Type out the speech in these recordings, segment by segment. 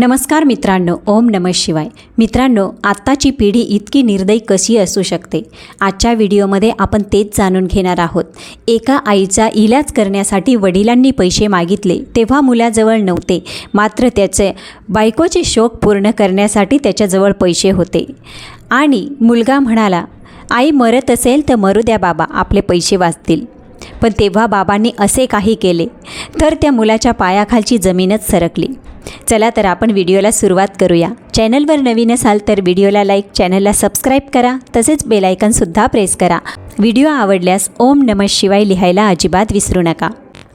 नमस्कार मित्रांनो ओम नम शिवाय. मित्रांनो आत्ताची पिढी इतकी निर्दयी कशी असू शकते? आजच्या व्हिडिओमध्ये आपण तेच जाणून घेणार आहोत. एका आईचा इलाज करण्यासाठी वडिलांनी पैसे मागितले तेव्हा मुलाजवळ नव्हते. मात्र त्याचे बायकोचे शोक पूर्ण करण्यासाठी त्याच्याजवळ पैसे होते. आणि मुलगा म्हणाला आई मरत असेल तर मरू द्या बाबा आपले पैसे वाचतील. पण तेव्हा बाबांनी असे काही केले. तर त्या मुलाच्या पायाखालची जमीनच सरकली. चला तर आपण व्हिडिओला सुरुवात करूया. चॅनलवर नवीन असाल तर व्हिडिओला लाईक चॅनलला सबस्क्राईब करा तसेच बेलायकनसुद्धा प्रेस करा. व्हिडिओ आवडल्यास ओम नमः शिवाय लिहायला अजिबात विसरू नका.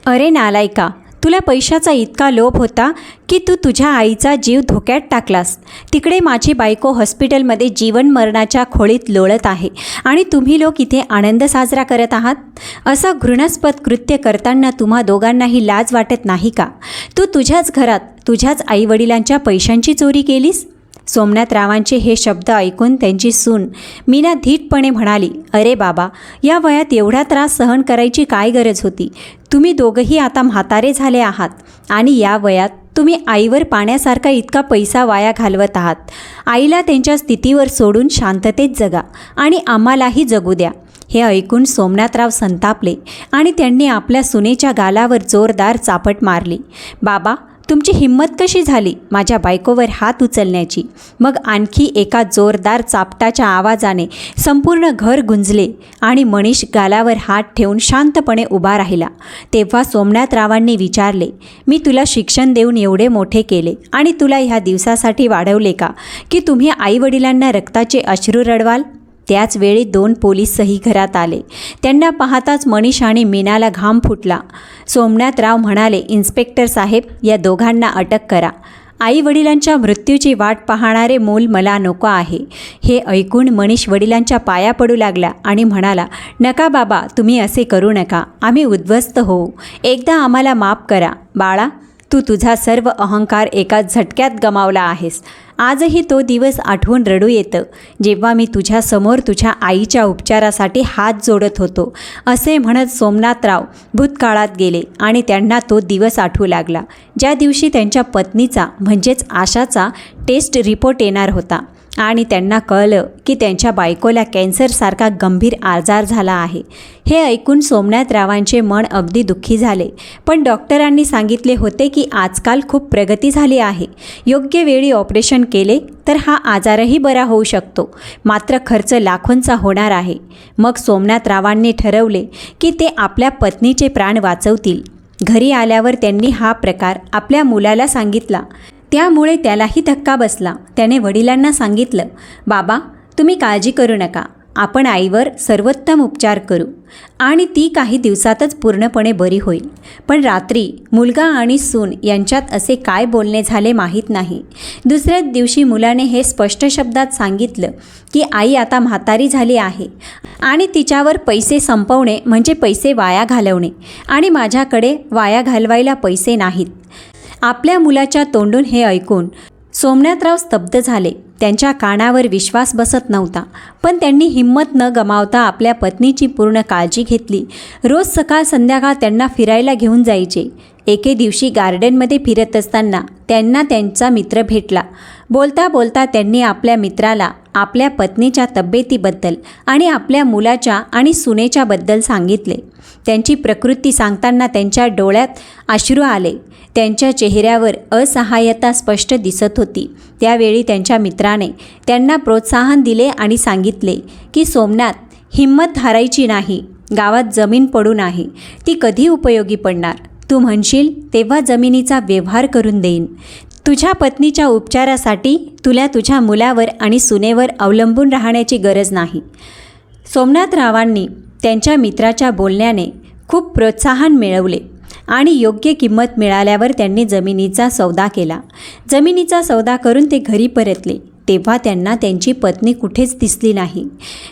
अरे नालायका तुला पैशाचा इतका लोभ होता की तू तुझ्या आईचा जीव धोक्यात टाकलास. तिकडे माझी बायको हॉस्पिटलमध्ये जीवन मरणाच्या खोळीत लोळत आहे. आणि तुम्ही लोक इथे आनंद साजरा करत आहात? असं घृणास्पद कृत्य करताना तुम्हा दोघांनाही लाज वाटत नाही का? तू तुझ्याच घरात तुझ्याच आईवडिलांच्या पैशांची चोरी केलीस? सोमनाथरावांचे हे शब्द ऐकून त्यांची सून मीना धीटपणे म्हणाली अरे बाबा या वयात एवढा त्रास सहन करायची काय गरज होती? तुम्ही दोघंही आता म्हातारे झाले आहात आणि या वयात तुम्ही आईवर पाण्यासारखा इतका पैसा वाया घालवत आहात. आईला त्यांच्या स्थितीवर सोडून शांततेत जगा आणि आम्हालाही जगू द्या. हे ऐकून सोमनाथराव संतापले आणि त्यांनी आपल्या सुनेच्या गालावर जोरदार चापट मारली. बाबा तुमची हिंमत कशी झाली? माझ्या बायकोवर हात उचलण्याची. मग आणखी एका जोरदार चापटाच्या आवाजाने संपूर्ण घर गुंजले आणि मनीष गालावर हात ठेवून शांतपणे उभा राहिला. तेव्हा सोमनाथरावांनी विचारले मी तुला शिक्षण देऊन एवढे मोठे केले आणि तुला ह्या दिवसासाठी वाढवले का? की तुम्ही आईवडिलांना रक्ताचे अश्रू रडवाल? त्याचवेळी दोन पोलीसही घरात आले. त्यांना पाहताच मनीष आणि मीनाला घाम फुटला. सोमनाथराव म्हणाले इन्स्पेक्टर साहेब या दोघांना अटक करा. आई वडिलांच्या मृत्यूची वाट पाहणारे मूल मला नको आहे. हे ऐकून मनीष वडिलांच्या पाया पडू लागला आणि म्हणाला नका बाबा तुम्ही असे करू नका. आम्ही उद्ध्वस्त होऊ. एकदा आम्हाला माफ करा. बाळा तू तुझा सर्व अहंकार एका झटक्यात गमावला आहेस. आजही तो दिवस आठवून रडू येतं. जेव्हा मी तुझ्यासमोर तुझ्या आईच्या उपचारासाठी हात जोडत होतो असे म्हणत सोमनाथराव भूतकाळात गेले आणि त्यांना तो दिवस आठवू लागला. ज्या दिवशी त्यांच्या पत्नीचा म्हणजेच आशाचा टेस्ट रिपोर्ट येणार होता. आणि त्यांना कळलं की त्यांच्या बायकोला कॅन्सरसारखा गंभीर आजार झाला आहे. हे ऐकून सोमनाथरावांचे मन अगदी दुःखी झाले. पण डॉक्टरांनी सांगितले होते की आजकाल खूप प्रगती झाली आहे. योग्य वेळी ऑपरेशन केले तर हा आजारही बरा होऊ शकतो. मात्र खर्च लाखोंचा होणार आहे. मग सोमनाथरावांनी ठरवले की ते आपल्या पत्नीचे प्राण वाचवतील. घरी आल्यावर त्यांनी हा प्रकार आपल्या मुलाला सांगितला. त्यामुळे त्यालाही धक्का बसला. त्याने वडिलांना सांगितलं बाबा तुम्ही काळजी करू नका. आपण आईवर सर्वोत्तम उपचार करू. आणि ती काही दिवसातच पूर्णपणे बरी होईल. पण रात्री मुलगा आणि सून यांच्यात असे काय बोलणे झाले माहीत नाही. दुसऱ्याच दिवशी मुलाने हे स्पष्ट शब्दात सांगितलं की आई आता म्हातारी झाली आहे. आणि तिच्यावर पैसे संपवणे म्हणजे पैसे वाया घालवणे. आणि माझ्याकडे वाया घालवायला पैसे नाहीत. आपल्या मुलाच्या तोंडून हे ऐकून सोमनाथराव स्तब्ध झाले. त्यांच्या कानावर विश्वास बसत नव्हता. पण त्यांनी हिंमत न गमावता आपल्या पत्नीची पूर्ण काळजी घेतली. रोज सकाळ संध्याकाळ त्यांना फिरायला घेऊन जायचे. एके दिवशी गार्डनमध्ये फिरत असताना त्यांना त्यांचा मित्र भेटला. बोलता बोलता त्यांनी आपल्या मित्राला आपल्या पत्नीच्या तब्येतीबद्दल आणि आपल्या मुलाच्या आणि सुनेच्याबद्दल सांगितले. त्यांची प्रकृती सांगताना त्यांच्या डोळ्यात अश्रू आले. त्यांच्या चेहऱ्यावर असहाय्यता स्पष्ट दिसत होती. त्यावेळी त्यांच्या मित्राने त्यांना प्रोत्साहन दिले आणि सांगितले की सोमनाथ हिंमत हारायची नाही. गावात जमीन पडून आहे ती कधी उपयोगी पडणार? तू म्हणशील तेव्हा जमिनीचा व्यवहार करून देईन. तुझ्या पत्नीच्या उपचारासाठी तुला तुझ्या मुलावर आणि सुनेवर अवलंबून राहण्याची गरज नाही. सोमनाथरावांनी त्यांच्या मित्राच्या बोलण्याने खूप प्रोत्साहन मिळवले आणि योग्य किंमत मिळाल्यावर त्यांनी जमिनीचा सौदा केला. जमिनीचा सौदा करून ते घरी परतले. तेव्हा त्यांना त्यांची पत्नी कुठेच दिसली नाही.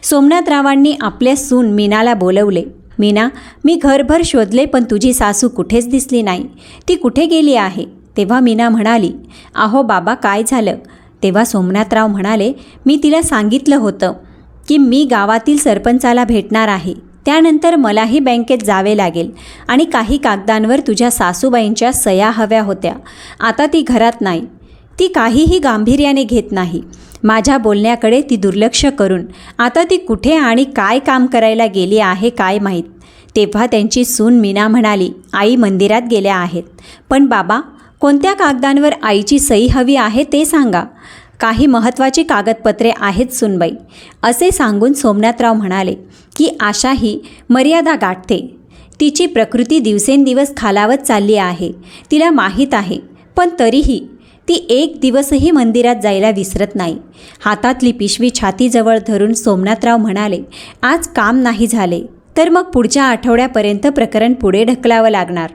सोमनाथरावांनी आपल्या सून मीनाला बोलवले मीना मी घरभर शोधले पण तुझी सासू कुठेच दिसली नाही. ती कुठे गेली आहे? तेव्हा मीना म्हणाली अहो बाबा काय झालं? तेव्हा सोमनाथराव म्हणाले मी तिला सांगितलं होतं की मी गावातील सरपंचाला भेटणार आहे. त्यानंतर मलाही बँकेत जावे लागेल आणि काही कागदांवर तुझ्या सासूबाईंच्या सया हव्या होत्या. आता ती घरात नाही. ती काहीही गांभीर्याने घेत नाही. माझ्या बोलण्याकडे ती दुर्लक्ष करून आता ती कुठे आणि काय काम करायला गेली आहे काय माहीत? तेव्हा त्यांची सून मीना म्हणाली आई मंदिरात गेल्या आहेत. पण बाबा कोणत्या कागदांवर आईची सही हवी आहे ते सांगा. काही महत्त्वाची कागदपत्रे आहेत सुनबाई. असे सांगून सोमनाथराव म्हणाले की आशा ही मर्यादा गाठते. तिची प्रकृती दिवसेंदिवस खालावत चालली आहे. तिला माहीत आहे पण तरीही ती एक दिवसही मंदिरात जायला विसरत नाही. हातातली पिशवी छातीजवळ धरून सोमनाथराव म्हणाले आज काम नाही झाले. तर मग पुढच्या आठवड्यापर्यंत प्रकरण पुढे ढकलावं लागणार.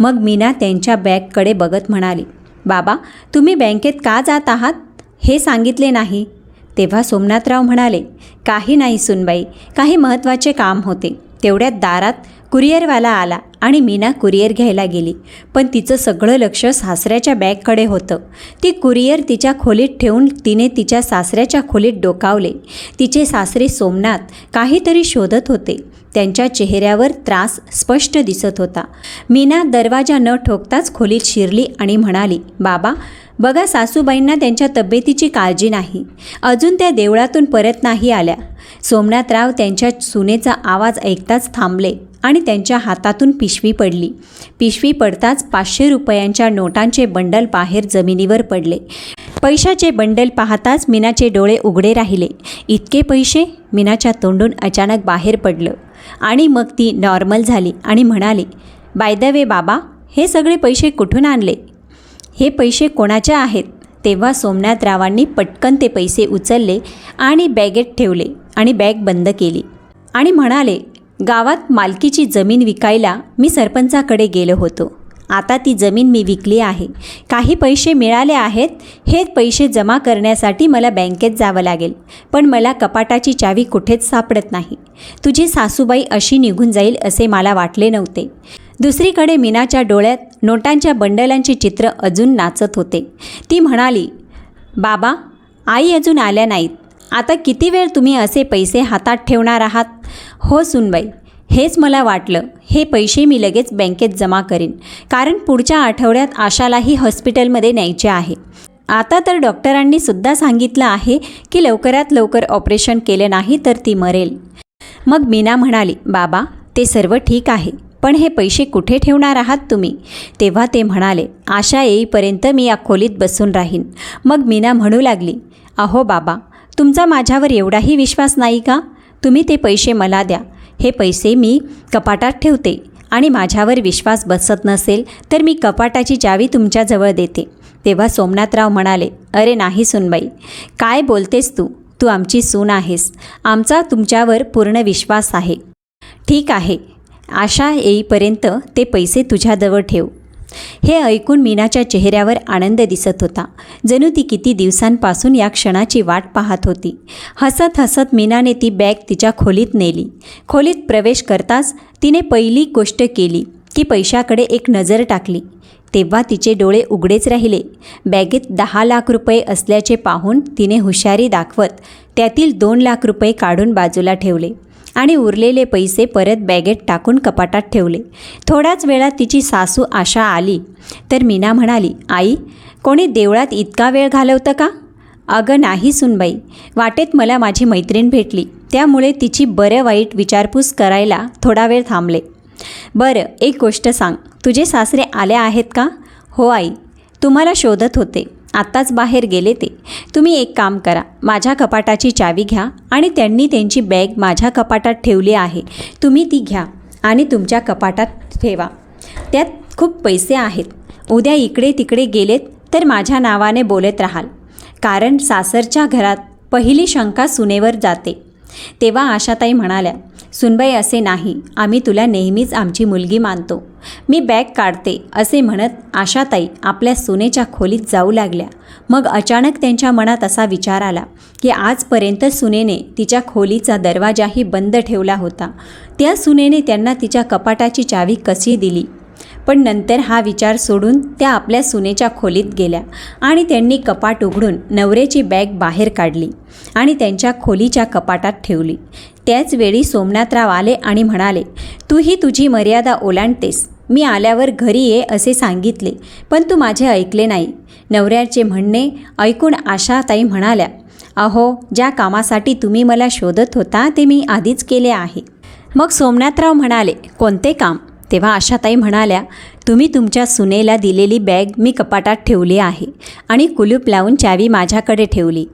मग मीना त्यांच्या बॅगकडे बघत म्हणाली बाबा तुम्ही बँकेत का जात आहात? हे सांगितले नाही. तेव्हा सोमनाथराव म्हणाले काही नाही सुनबाई काही महत्त्वाचे काम होते. तेवढ्यात दारात कुरिअरवाला आला आणि मीना कुरिअर घ्यायला गेली. पण तिचं सगळं लक्ष सासऱ्याच्या बॅगकडे होतं. ती कुरिअर तिच्या खोलीत ठेवून तिने तिच्या सासऱ्याच्या खोलीत डोकावले. तिचे सासरे सोमनाथ काहीतरी शोधत होते. त्यांच्या चेहऱ्यावर त्रास स्पष्ट दिसत होता. मीना दरवाजा न ठोकताच खोलीत शिरली आणि म्हणाली बाबा बघा सासूबाईंना त्यांच्या तब्येतीची काळजी नाही. अजून त्या देवळातून परत नाही आल्या. सोमनाथराव त्यांच्या सुनेचा आवाज ऐकताच थांबले आणि त्यांच्या हातातून पिशवी पडली. पिशवी पडताच पाचशे रुपयांच्या नोटांचे बंडल बाहेर जमिनीवर पडले. पैशाचे बंडल पाहताच मीनाचे डोळे उघडे राहिले. इतके पैसे मीनाच्या तोंडून अचानक बाहेर पडलं. आणि मग ती नॉर्मल झाली आणि म्हणाली बाय द वे बाबा हे सगळे पैसे कुठून आणले? हे पैसे कोणाचे आहेत? तेव्हा सोमनाथरावांनी पटकन ते पैसे उचलले आणि बॅगेत ठेवले आणि बॅग बंद केली. आणि म्हणाले गावात मालकीची जमीन विकायला मी सरपंचाकडे गेलो होतो. आता ती जमीन मी विकली आहे. काही पैसे मिळाले आहेत हे पैसे जमा करण्यासाठी मला बँकेत जावं लागेल. पण मला कपाटाची चावी कुठेच सापडत नाही. तुझी सासूबाई अशी निघून जाईल असे मला वाटले नव्हते. दुसरीकडे मीनाच्या डोळ्यात नोटांच्या बंडलांचे चित्र अजून नाचत होते. ती म्हणाली बाबा आई अजून आल्या नाहीत. आता किती वेळ तुम्ही असे पैसे हातात ठेवणार आहात? हो सुनबाई. हेच मला वाटलं. हे पैसे मी लगेच बँकेत जमा करीन. कारण पुढच्या आठवड्यात आशालाही हॉस्पिटलमध्ये न्यायचे आहे. आता तर डॉक्टरांनी सुद्धा सांगितलं आहे की लवकरात लवकर ऑपरेशन केले नाही तर ती मरेल. मग मीना म्हणाली बाबा ते सर्व ठीक आहे पण हे पैसे कुठे ठेवणार आहात तुम्ही? तेव्हा ते म्हणाले आशा येईपर्यंत मी या खोलीत बसून राहीन. मग मीना म्हणू लागली अहो बाबा तुमचा माझ्यावर एवढाही विश्वास नाही का? तुम्ही ते पैसे मला द्या. हे पैसे मी कपाटात ठेवते आणि माझ्यावर विश्वास बसत नसेल तर मी कपाटाची चावी तुमच्याजवळ देते. तेव्हा सोमनाथराव म्हणाले अरे नाही सुनबाई काय बोलतेस तू? तू आमची सून आहेस. आमचा तुमच्यावर पूर्ण विश्वास आहे. ठीक आहे. आशा येईपर्यंत ते पैसे तुझ्याजवळ ठेव. हे ऐकून मीनाच्या चेहऱ्यावर आनंद दिसत होता. जणू ती किती दिवसांपासून या क्षणाची वाट पाहत होती. हसत हसत मीनाने ती बॅग तिच्या खोलीत नेली. खोलीत प्रवेश करताच तिने पहिली गोष्ट केली की पैशाकडे एक नजर टाकली. तेव्हा तिचे डोळे उघडेच राहिले. बॅगेत दहा लाख रुपये असल्याचे पाहून तिने हुशारी दाखवत त्यातील दोन लाख रुपये काढून बाजूला ठेवले. आणि उरलेले पैसे परत बॅगेत टाकून कपाटात ठेवले. थोड्याच वेळात तिची सासू आशा आली. तर मीना म्हणाली आई कोणी देवळात इतका वेळ घालवतं का? अगं नाही सुनबाई. वाटेत मला माझी मैत्रीण भेटली. त्यामुळे तिची बरं वाईट विचारपूस करायला थोडा वेळ थांबले. बरं एक गोष्ट सांग. तुझे सासरे आले आहेत का? हो आई. तुम्हाला शोधत होते. आत्ताच बाहेर गेले ते. तुम्ही एक काम करा माझ्या कपाटाची चावी घ्या आणि त्यांनी त्यांची बॅग माझ्या कपाटात ठेवली आहे. तुम्ही ती घ्या आणि तुमच्या कपाटात ठेवा. त्यात खूप पैसे आहेत. उद्या इकडे तिकडे गेलेत तर माझ्या नावाने बोलत राहाल. कारण सासरच्या घरात पहिली शंका सुनेवर जाते. तेव्हा आशाताई म्हणाल्या सुनबाई असे नाही. आम्ही तुला नेहमीच आमची मुलगी मानतो. मी बॅग काढते असे म्हणत आशाताई आपल्या सुनेच्या खोलीत जाऊ लागल्या. मग अचानक त्यांच्या मनात असा विचार आला की आजपर्यंत सुनेने तिच्या खोलीचा दरवाजाही बंद ठेवला होता. त्या सुनेने त्यांना तिच्या कपाटाची चावी कशी दिली? पण नंतर हा विचार सोडून त्या आपल्या सुनेच्या खोलीत गेल्या आणि त्यांनी कपाट उघडून नवऱ्याची बॅग बाहेर काढली आणि त्यांच्या खोलीच्या कपाटात ठेवली. त्याच वेळी सोमनाथराव आले आणि म्हणाले तू ही तुझी मर्यादा ओलांडतेस. मी आल्यावर घरी ये असे सांगितले पण तू माझे ऐकले नाही नवऱ्याचे म्हणणे ऐकून आशाताई म्हणाल्या अहो ज्या कामासाठी तुम्ही मला शोधत होता ते मी आधीच केले आहे मग सोमनाथराव म्हणाले कोणते काम तेव्हा आशाताई म्हणाल्या तुम्ही तुमच्या सुनेला दिलेली बॅग मी कपाटात ठेवली आहे आणि कुलूप लावून चावी माझ्याकडे ठेवली.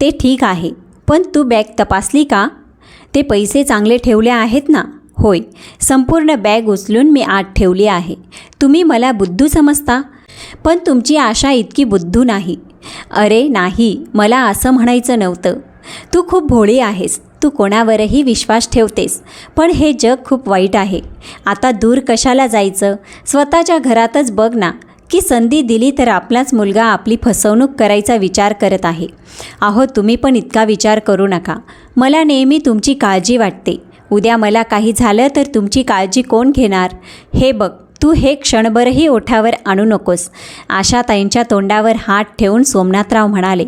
ते ठीक आहे पण तू बॅग तपासली का? ते पैसे चांगले ठेवले आहेत ना? होय. संपूर्ण बॅग उचलून मी आत ठेवली आहे. तुम्ही मला बुद्धू समजता? पण तुमची आशा इतकी बुद्धू नाही. अरे नाही मला असं म्हणायचं नव्हतं. तू खूप भोळी आहेस. तू कोणावरही विश्वास ठेवतेस. पण हे जग खूप वाईट आहे. आता दूर कशाला जायचं? स्वतःच्या घरातच बघ ना. की संधी दिली तर आपलाच मुलगा आपली फसवणूक करायचा विचार करत आहे. अहो तुम्ही पण इतका विचार करू नका. मला नेहमी तुमची काळजी वाटते. उद्या मला काही झालं तर तुमची काळजी कोण घेणार? हे बघ तू हे क्षणभरही ओठावर आणू नकोस. आशाताईंच्या तोंडावर हात ठेवून सोमनाथराव म्हणाले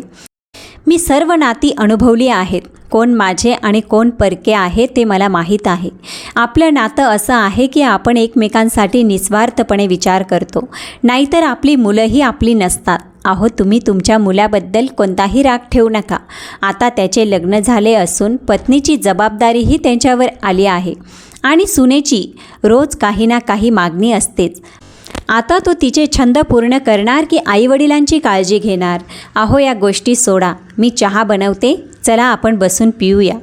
मी सर्व नाती अनुभवली आहेत. कोण माझे आणि कोण परके आहे ते मला माहीत आहे. आपलं नातं असं आहे की आपण एकमेकांसाठी निस्वार्थपणे विचार करतो. नाहीतर आपली मुलंही आपली नसतात. आहो तुम्ही तुमच्या मुलाबद्दल कोणताही राग ठेवू नका. आता त्याचे लग्न झाले असून पत्नीची जबाबदारीही त्यांच्यावर आली आहे. आणि सुनेची रोज काही ना काही मागणी असतेच. आता तो तिचे छंद पूर्ण करणार की आईवडिलांची काळजी घेणार? अहो या गोष्टी सोडा. मी चहा बनवते. चला आपण बसून पिऊया.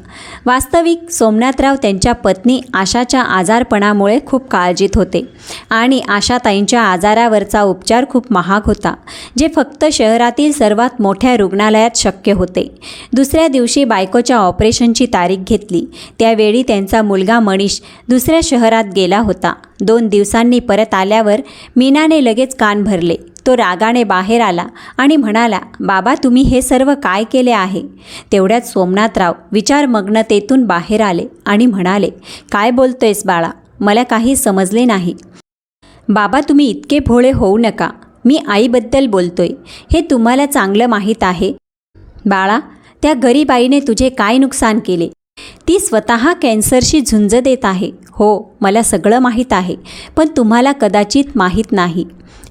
वास्तविक सोमनाथराव त्यांच्या पत्नी आशाच्या आजारपणामुळे खूप काळजीत होते आणि आशाताईंच्या आजारावरचा उपचार खूप महाग होता जे फक्त शहरातील सर्वात मोठ्या रुग्णालयात शक्य होते. दुसऱ्या दिवशी बायकोच्या ऑपरेशनची तारीख घेतली. त्यावेळी त्यांचा मुलगा मनीष दुसऱ्या शहरात गेला होता. दोन दिवसांनी परत आल्यावर मीनाने लगेच कान भरले. तो रागाने बाहेर आला आणि म्हणाला बाबा तुम्ही हे सर्व काय केले आहे? तेवढ्यात सोमनाथराव विचारमग्नतेतून बाहेर आले आणि म्हणाले काय बोलतोयस बाळा? मला काही समजले नाही. बाबा तुम्ही इतके भोळे होऊ नका. मी आईबद्दल बोलतोय. हे तुम्हाला चांगलं माहीत आहे. बाळा त्या गरीब आईने तुझे काय नुकसान केले? ती स्वतः कॅन्सरशी झुंज देत आहे. हो मला सगळं माहीत आहे पण तुम्हाला कदाचित माहीत नाही.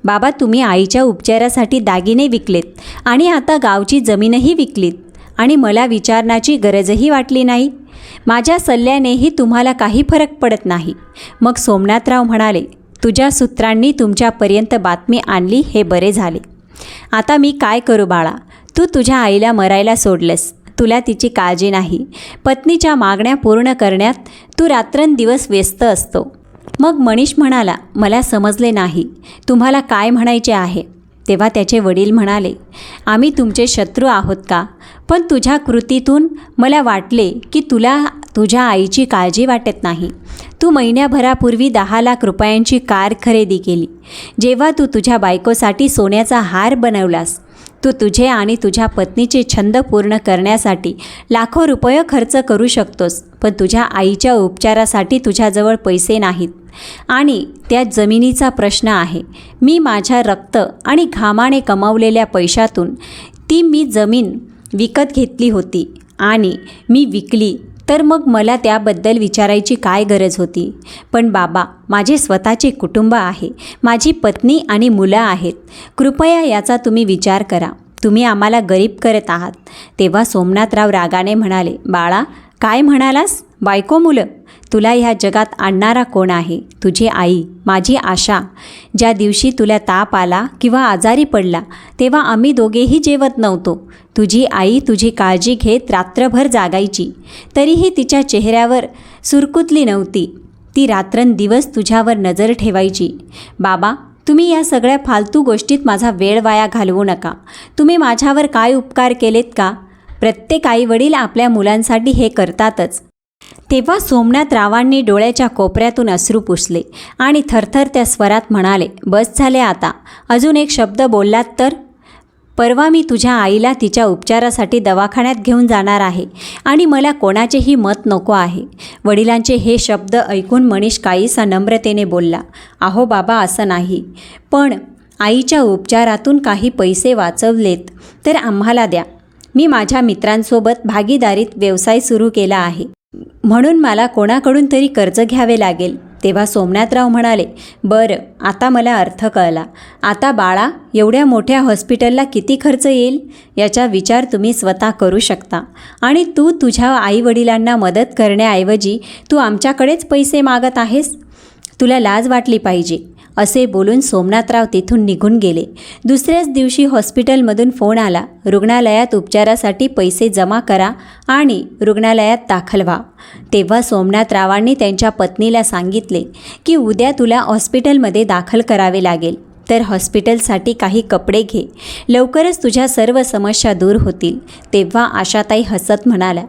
बाबा तुम्ही आईच्या उपचारासाठी दागिने विकलेत आणि आता गावची जमीनही विकलीत आणि मला विचारण्याची गरजही वाटली नाही. माझ्या सल्ल्यानेही तुम्हाला काही फरक पडत नाही. मग सोमनाथराव म्हणाले तुझ्या सूत्रांनी तुमच्यापर्यंत बातमी आणली हे बरे झाले. आता मी काय करू बाळा? तू तुझ्या आईला मरायला सोडलंस. तुला तिची काळजी नाही. पत्नीच्या मागण्या पूर्ण करण्यात तू रात्रंदिवस व्यस्त असतो. मग मनीष म्हणाला मला समजले नाही. तुम्हाला काय म्हणायचे आहे? तेव्हा त्याचे वडील म्हणाले आम्ही तुमचे शत्रू आहोत का? पण तुझ्या कृतीतून मला वाटले की तुला तुझ्या आईची काळजी वाटत नाही. तू महिन्याभरापूर्वी दहा लाख रुपयांची कार खरेदी केली. जेव्हा तू तुझ्या बायकोसाठी सोन्याचा हार बनवलास तू तुझे आणि तुझ्या पत्नीचे छंद पूर्ण करण्यासाठी लाखो रुपये खर्च करू शकतोस पण तुझ्या आईच्या उपचारासाठी तुझ्याजवळ पैसे नाहीत. आणि त्या जमिनीचा प्रश्न आहे मी माझ्या रक्त आणि घामाने कमावलेल्या पैशातून ती मी जमीन विकत घेतली होती आणि मी विकली तर मग मला त्याबद्दल विचारायची काय गरज होती? पण बाबा माझे स्वतःचे कुटुंब आहे माझी पत्नी आणि मुलं आहेत. कृपया याचा तुम्ही विचार करा. तुम्ही आम्हाला गरीब करत आहात. तेव्हा सोमनाथराव रागाने म्हणाले बाळा काय म्हणालास? बायको मुलं. तुला ह्या जगात आणणारा कोण आहे? तुझी आई माझी आशा. ज्या दिवशी तुला ताप आला किंवा आजारी पडला तेव्हा आम्ही दोघेही जेवत नव्हतो. तुझी आई तुझी काळजी घेत रात्रभर जागायची. तरीही तिच्या चेहऱ्यावर सुरकुतली नव्हती. ती रात्रंदिवस तुझ्यावर नजर ठेवायची. बाबा तुम्ही या सगळ्या फालतू गोष्टीत माझा वेळ वाया घालवू नका. तुम्ही माझ्यावर काय उपकार केलेत का? प्रत्येक आईवडील आपल्या मुलांसाठी हे करतातच. तेव्हा सोमनाथ रावांनी डोळ्याच्या कोपऱ्यातून अश्रू पुसले आणि थरथरत्या स्वरात म्हणाले बस झाले आता. अजून एक शब्द बोललात तर? परवा मी तुझ्या आईला तिच्या उपचारासाठी दवाखान्यात घेऊन जाणार आहे आणि मला कोणाचेही मत नको आहे. वडिलांचे हे शब्द ऐकून मनीष काहीसा नम्रतेने बोलला अहो बाबा असं नाही. पण आईच्या उपचारातून काही पैसे वाचवलेत तर आम्हाला द्या. मी माझ्या मित्रांसोबत भागीदारीत व्यवसाय सुरू केला आहे. म्हणून मला कोणाकडून तरी कर्ज घ्यावे लागेल. तेव्हा सोमनाथराव म्हणाले बरं आता मला अर्थ कळला. आता बाळा एवढ्या मोठ्या हॉस्पिटलला किती खर्च येईल? याचा विचार तुम्ही स्वतः करू शकता. आणि तू तुझ्या आईवडिलांना मदत करण्याऐवजी तू आमच्याकडेच पैसे मागत आहेस? तुला लाज वाटली पाहिजे. असे बोलून सोमनाथराव तिथून निघून गेले. दुसऱ्याच दिवशी हॉस्पिटलमधून फोन आला. रुग्णालयात उपचारासाठी पैसे जमा करा आणि रुग्णालयात दाखल व्हा. तेव्हा सोमनाथरावांनी त्यांच्या पत्नीला सांगितले की उद्या तुला हॉस्पिटलमध्ये दाखल करावे लागेल. तर हॉस्पिटलसाठी काही कपडे घे. लवकरच तुझ्या सर्व समस्या दूर होतील. तेव्हा आशाताई हसत म्हणाल्या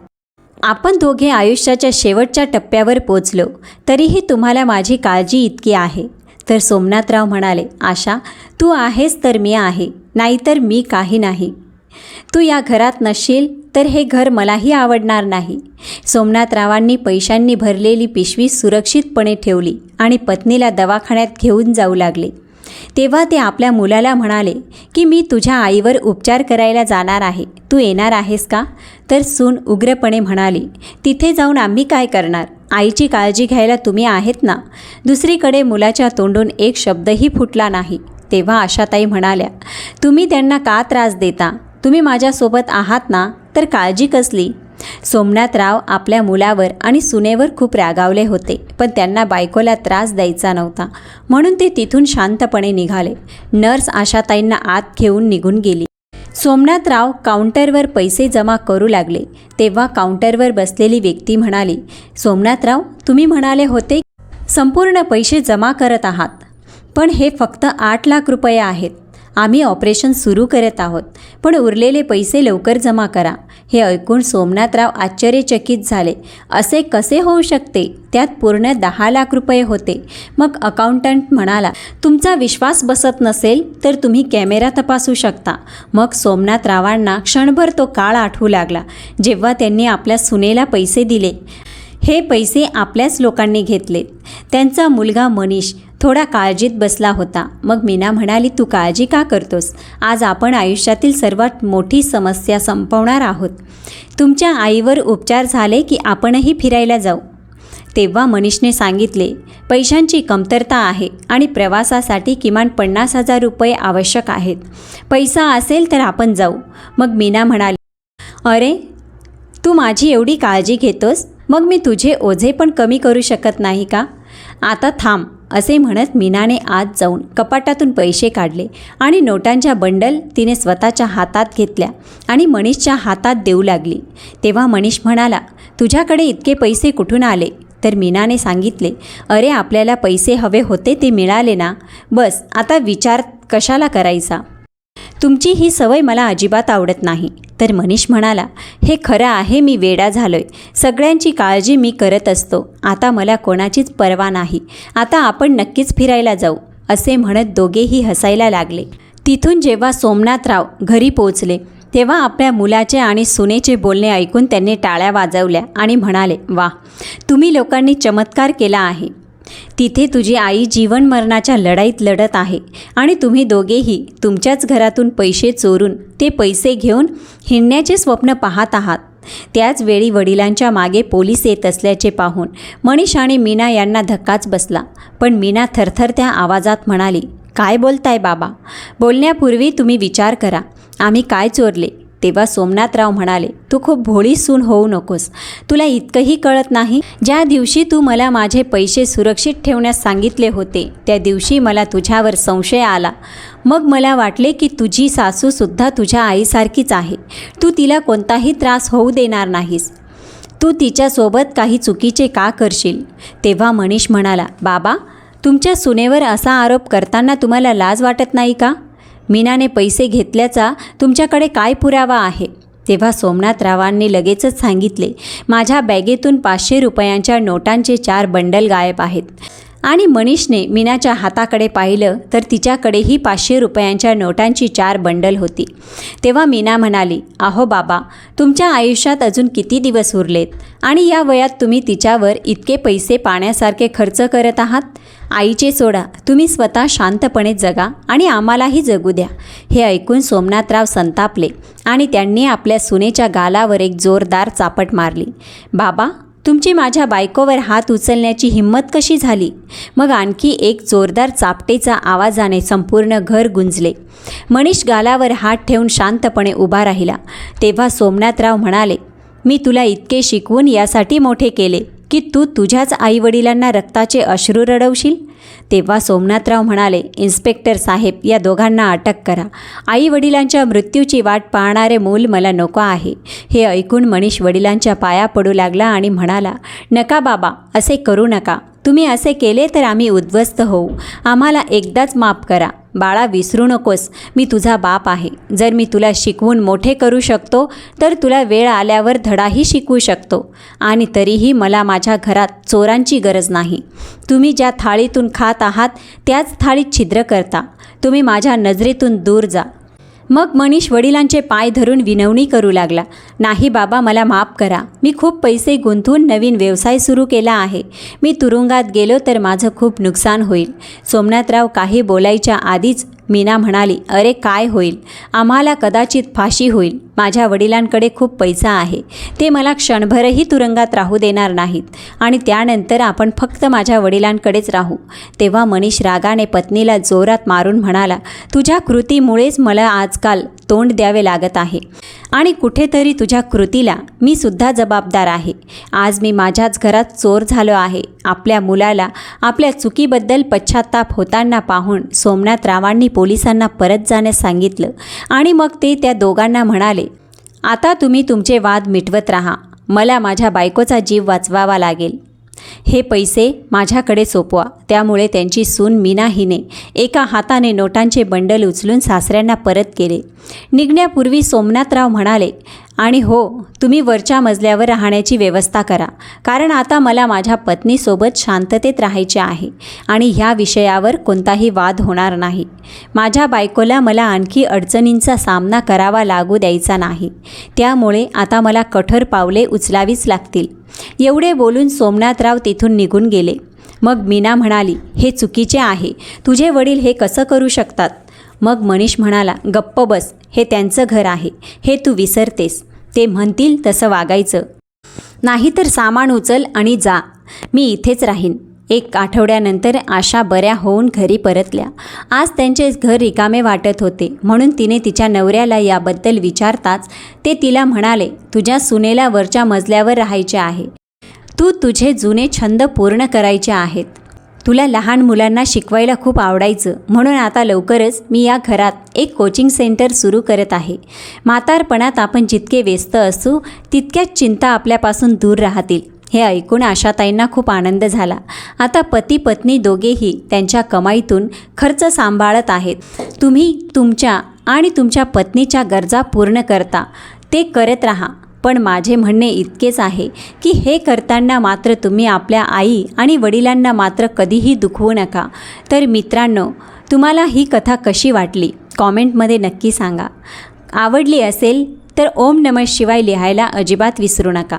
आपण दोघे आयुष्याच्या शेवटच्या टप्प्यावर पोचलो. तरीही तुम्हाला माझी काळजी इतकी आहे. तर सोमनाथराव म्हणाले आशा तू आहेस तर मी आहे नाहीतर मी काही नाही. तू या घरात नसशील तर हे घर मलाही आवडणार नाही. सोमनाथरावांनी पैशांनी भरलेली पिशवी सुरक्षितपणे ठेवली आणि पत्नीला दवाखान्यात घेऊन जाऊ लागले. तेव्हा ते आपल्या मुलाला म्हणाले की मी तुझ्या आईवर उपचार करायला जाणार आहे. तू येणार आहेस का? तर सून उग्रपणे म्हणाली तिथे जाऊन आम्ही काय करणार? आईची काळजी घ्यायला तुम्ही आहेत ना? दुसरीकडे मुलाच्या तोंडून एक शब्दही फुटला नाही. तेव्हा आशाताई म्हणाल्या तुम्ही त्यांना का त्रास देता? तुम्ही माझ्यासोबत आहात ना? तर काळजी कसली? सोमनाथराव आपल्या मुलावर आणि सुनेवर खूप रागावले होते पण त्यांना बायकोला त्रास द्यायचा नव्हता. म्हणून ते तिथून शांतपणे निघाले. नर्स आशाताईंना आत घेऊन निघून गेली. सोमनाथराव काउंटरवर पैसे जमा करू लागले. तेव्हा काउंटरवर बसलेली व्यक्ती म्हणाली सोमनाथराव तुम्ही म्हणाले होते संपूर्ण पैसे जमा करत आहात. पण हे फक्त आठ लाख रुपये आहेत. आम्ही ऑपरेशन सुरू करत आहोत. पण उरलेले पैसे लवकर जमा करा. हे ऐकून सोमनाथराव आश्चर्यचकित झाले. असे कसे होऊ शकते? त्यात पूर्ण दहा लाख रुपये होते. मग अकाउंटंट म्हणाला तुमचा विश्वास बसत नसेल तर तुम्ही कॅमेरा तपासू शकता. मग सोमनाथरावांना क्षणभर तो काळ आठवू लागला जेव्हा त्यांनी आपल्या सुनेला पैसे दिले. हे पैसे आपल्याच लोकांनी घेतलेत. त्यांचा मुलगा मनीष थोडा काळजीत बसला होता. मग मीना म्हणाली तू काळजी का करतोस? आज आपण आयुष्यातील सर्वात मोठी समस्या संपवणार आहोत. तुमच्या आईवर उपचार झाले की आपणही फिरायला जाऊ. तेव्हा मनीषने सांगितले पैशांची कमतरता आहे आणि प्रवासासाठी किमान पन्नास हजार रुपये आवश्यक आहेत. पैसा असेल तर आपण जाऊ. मग मीना म्हणाली अरे तू माझी एवढी काळजी घेतोस? मग मी तुझे ओझे पण कमी करू शकत नाही का? आता थांब. असे म्हणत मीनाने आत जाऊन कपाटातून पैसे काढले आणि नोटांच्या बंडल तिने स्वतःच्या हातात घेतल्या आणि मनीषच्या हातात देऊ लागली. तेव्हा मनीष म्हणाला तुझ्याकडे इतके पैसे कुठून आले? तर मीनाने सांगितले अरे आपल्याला पैसे हवे होते ते मिळाले ना. बस आता विचार कशाला करायचा? तुमची ही सवय मला अजिबात आवडत नाही. तर मनीष म्हणाला हे खरं आहे मी वेडा झालोय. सगळ्यांची काळजी मी करत असतो. आता मला कोणाचीच पर्वा नाही. आता आपण नक्कीच फिरायला जाऊ. असे म्हणत दोघेही हसायला लागले. तिथून जेव्हा सोमनाथराव घरी पोचले तेव्हा आपल्या मुलाचे आणि सुनेचे बोलणे ऐकून त्यांनी टाळ्या वाजवल्या आणि म्हणाले वा तुम्ही लोकांनी चमत्कार केला आहे. तिथे तुझी आई जीवन मरणाच्या लढाईत लढत आहे. आणि तुम्ही दोघेही तुमच्याच घरातून पैसे चोरून ते पैसे घेऊन हिंडण्याचे स्वप्न पाहत आहात. त्याच वेळी वडिलांच्या मागे पोलीस येत असल्याचे पाहून मनीष आणि मीना यांना धक्काच बसला. पण मीना थरथरत्या आवाजात म्हणाली काय बोलताय बाबा? बोलण्यापूर्वी तुम्ही विचार करा. आम्ही काय चोरले? तेव्हा सोमनाथराव म्हणाले तू खूप भोळी सून होऊ नकोस. तुला इतकंही कळत नाही ज्या दिवशी तू मला माझे पैसे सुरक्षित ठेवण्यास सांगितले होते त्या दिवशी मला तुझ्यावर संशय आला. मग मला वाटले की तुझी सासूसुद्धा तुझ्या आईसारखीच आहे. तू तिला कोणताही त्रास होऊ देणार नाहीस. तू तिच्यासोबत काही चुकीचे का करशील? तेव्हा मनीष म्हणाला बाबा तुमच्या सुनेवर असा आरोप करताना तुम्हाला लाज वाटत नाही का? मीनाने पैसे घेतल्याचा तुमच्याकडे काय पुरावा आहे? तेव्हा सोमनाथरावांनी लगेचच सांगितले माझ्या बॅगेतून पाचशे रुपयांच्या नोटांचे चार बंडल गायब आहेत. आणि मनीषने मीनाच्या हाताकडे पाहिलं तर तिच्याकडेही पाचशे रुपयांच्या नोटांची चार बंडल होती. तेव्हा मीना म्हणाली अहो बाबा तुमच्या आयुष्यात अजून किती दिवस उरलेत? आणि या वयात तुम्ही तिच्यावर इतके पैसे पाण्यासारखे खर्च करत आहात? आईचे सोडा तुम्ही स्वतः शांतपणे जगा आणि आम्हालाही जगू द्या. हे ऐकून सोमनाथराव संतापले आणि त्यांनी आपल्या सुनेच्या गालावर एक जोरदार चापट मारली. बाबा तुमची माझ्या बायकोवर हात उचलण्याची हिंमत कशी झाली? मग आणखी एक जोरदार चापटेचा आवाजाने संपूर्ण घर गुंजले. मनीष गालावर हात ठेवून शांतपणे उभा राहिला. तेव्हा सोमनाथराव म्हणाले मी तुला इतके शिकवून यासाठी मोठे केले की तू तुझ्याच आईवडिलांना रक्ताचे अश्रू रडवशील? तेव्हा सोमनाथराव म्हणाले इन्स्पेक्टर साहेब या दोघांना अटक करा. आई वडिलांच्या मृत्यूची वाट पाहणारे मूल मला नको आहे. हे ऐकून मनीष वडिलांच्या पाया पडू लागला आणि म्हणाला नका बाबा असे करू नका. तुम्ही असे केले तर आम्ही उद्ध्वस्त होऊ. आम्हाला एकदाच माफ करा. बाळा विसरू नकोस. मी तुझा बाप आहे. जर मी तुला शिकवून मोठे करू शकतो तर तुला वेळ आल्यावर धडाही शिकवू शकतो. आणि तरीही मला माझ्या घरात चोरांची गरज नाही. तुम्ही ज्या थाळीतून खात आहात त्याच थाळीत छिद्र करता. तुम्ही माझ्या नजरेतून दूर जा. मग मनीष वडिलांचे पाय धरून विनवणी करू लागला. नाही बाबा मला माफ करा. मी खूप पैसे गुंतवून नवीन व्यवसाय सुरू केला आहे. मी तुरुंगात गेलो तर माझं खूप नुकसान होईल. सोमनाथराव काही बोलायच्या आधीच मीना म्हणाली अरे काय होईल? आम्हाला कदाचित फाशी होईल. माझ्या वडिलांकडे खूप पैसा आहे. ते मला क्षणभरही तुरुंगात राहू देणार नाहीत. आणि त्यानंतर आपण फक्त माझ्या वडिलांकडेच राहू. तेव्हा मनीष रागाने पत्नीला जोरात मारून म्हणाला तुझ्या कृतीमुळेच मला आजकाल तोंड द्यावे लागत आहे. आणि कुठेतरी तुझ्या कृतीला मी सुद्धा जबाबदार आहे. आज मी माझ्याच घरात चोर झालो आहे. आपल्या मुलाला आपल्या चुकीबद्दल पश्चाताप होताना पाहून सोमनाथरावांनी पोलिसांना परत जाण्यास सांगितलं आणि मग ते त्या दोघांना म्हणाले आता तुम्ही तुमचे वाद मिटवत राहा. मला माझ्या बायकोचा जीव वाचवावा लागेल. हे पैसे माझ्याकडे सोपवा. त्यामुळे त्यांची सून मीना हिने एका हाताने नोटांचे बंडल उचलून सासऱ्यांना परत केले. निघण्यापूर्वी सोमनाथराव म्हणाले आणि हो तुम्ही वरच्या मजल्यावर राहण्याची व्यवस्था करा. कारण आता मला माझ्या पत्नीसोबत शांततेत राहायचे आहे आणि ह्या विषयावर कोणताही वाद होणार नाही. माझ्या बायकोला मला आणखी अडचणींचा सामना करावा लागू द्यायचा नाही. त्यामुळे आता मला कठोर पावले उचलावीच लागतील. एवढे बोलून सोमनाथराव तिथून निघून गेले. मग मीना म्हणाली हे चुकीचे आहे. तुझे वडील हे कसं करू शकतात? मग मनीष म्हणाला गप्प बस. हे त्यांचं घर आहे. हे तू विसरतेस. ते म्हणतील तसं वागायचं. नाहीतर सामान उचल आणि जा. मी इथेच राहीन. एक आठवड्यानंतर आशा बऱ्या होऊन घरी परतल्या. आज त्यांचे घर रिकामे वाटत होते. म्हणून तिने तिच्या नवऱ्याला याबद्दल विचारताच ते तिला म्हणाले तुझ्या सुनेला वरच्या मजल्यावर राहायचे आहे. तू तुझे जुने छंद पूर्ण करायचे आहेत. तुला लहान मुलांना शिकवायला खूप आवडायचं. म्हणून आता लवकरच मी या घरात एक कोचिंग सेंटर सुरू करत आहे. म्हातारपणात आपण जितके व्यस्त असू तितक्याच चिंता आपल्यापासून दूर राहतील. हे ऐकून आशाताईंना खूप आनंद झाला. आता पती पत्नी दोघेही त्यांच्या कमाईतून खर्च सांभाळत आहेत. तुम्ही तुमच्या आणि तुमच्या पत्नीच्या गरजा पूर्ण करता. ते करत राहा. पण माझे म्हणणे इतकेच आहे की हे करताना मात्र तुम्ही आपल्या आई आणि वडिलांना मात्र कधीही दुखवू नका. तर मित्रांनो तुम्हाला ही कथा कशी वाटली? कॉमेंटमध्ये नक्की सांगा. आवडली असेल तर ओम नमः शिवाय लिहायला अजिबात विसरू नका.